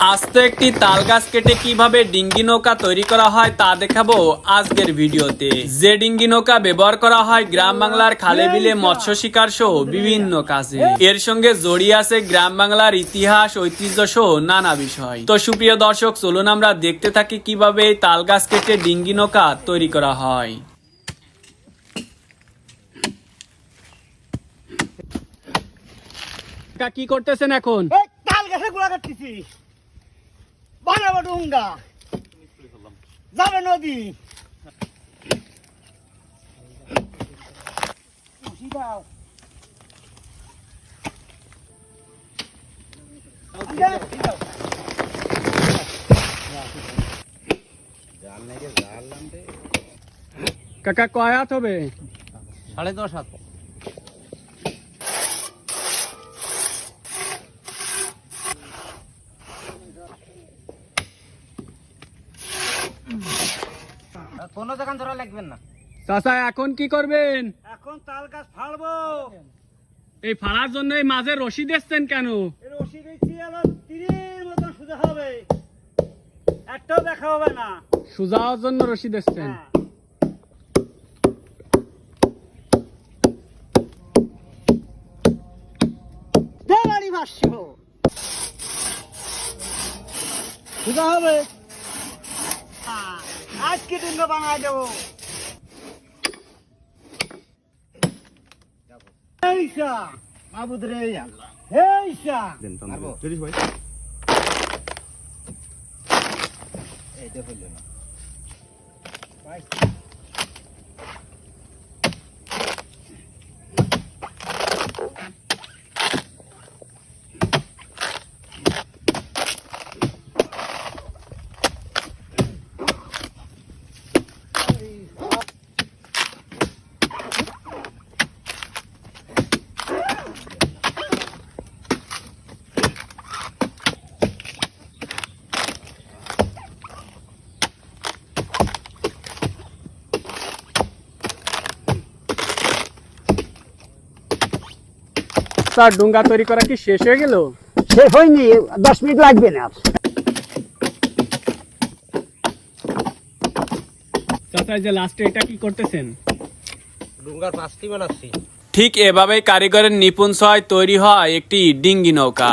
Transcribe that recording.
আস্ত একটি তাল গাছ কেটে কীভাবে ডিঙ্গি নৌকা তৈরি করা হয় তা দেখাবো আজকের ভিডিওতে। যে ডিঙ্গি নৌকা ব্যবহার করা হয় গ্রাম বাংলার খালে বিলে মৎস্য শিকার সহ বিভিন্ন কাজে। এর সঙ্গে জড়িয়ে আছে গ্রাম বাংলার ইতিহাস ঐতিহ্য সহ নানা বিষয়। তো সুপ্রিয় দর্শক চলুন আমরা দেখতে থাকি কীভাবে এই তাল গাছ কেটে ডিঙ্গি নৌকা তৈরি করা হয়। কি করতেছেন এখন? তাল গাছে গোড়া কাটতেছি। ডুঙ্গা যাবে নদী। কাকা কয় হাত হবে? সাড়ে দশ হাত। কোনো দোকান ধরা লাগবেন না। চাচা এখন কি করবেন? এখন তাল গাছ ফাড়বো এই ফাড়ার জন্য মাঝে রশি দিচ্ছেন কেন? ওষি দিচ্ছি আবার তীরের মতন সোজা হবে। একটাও দেখা হবে না। সুজা জন্য রশি দিচ্ছেন। হ্যাঁ। সোজা হবে? আজকে ডিঙ্গ বানায় দেবো। মাবুদ রে আল্লাহ। এইসা এইটা হইল না ডুঙ্গা তৈরি করা কি শেষ হয়ে গেল? শেষ হয়নি দশ মিনিট লাগবে না। চাচা যে লাস্টে এটা কি করতেছেন? ডুঙ্গার পাঁচটি বানাচ্ছি। ঠিক এভাবেই কারিগরের নিপুণ সহায় তৈরি হয় একটি ডিঙ্গি নৌকা।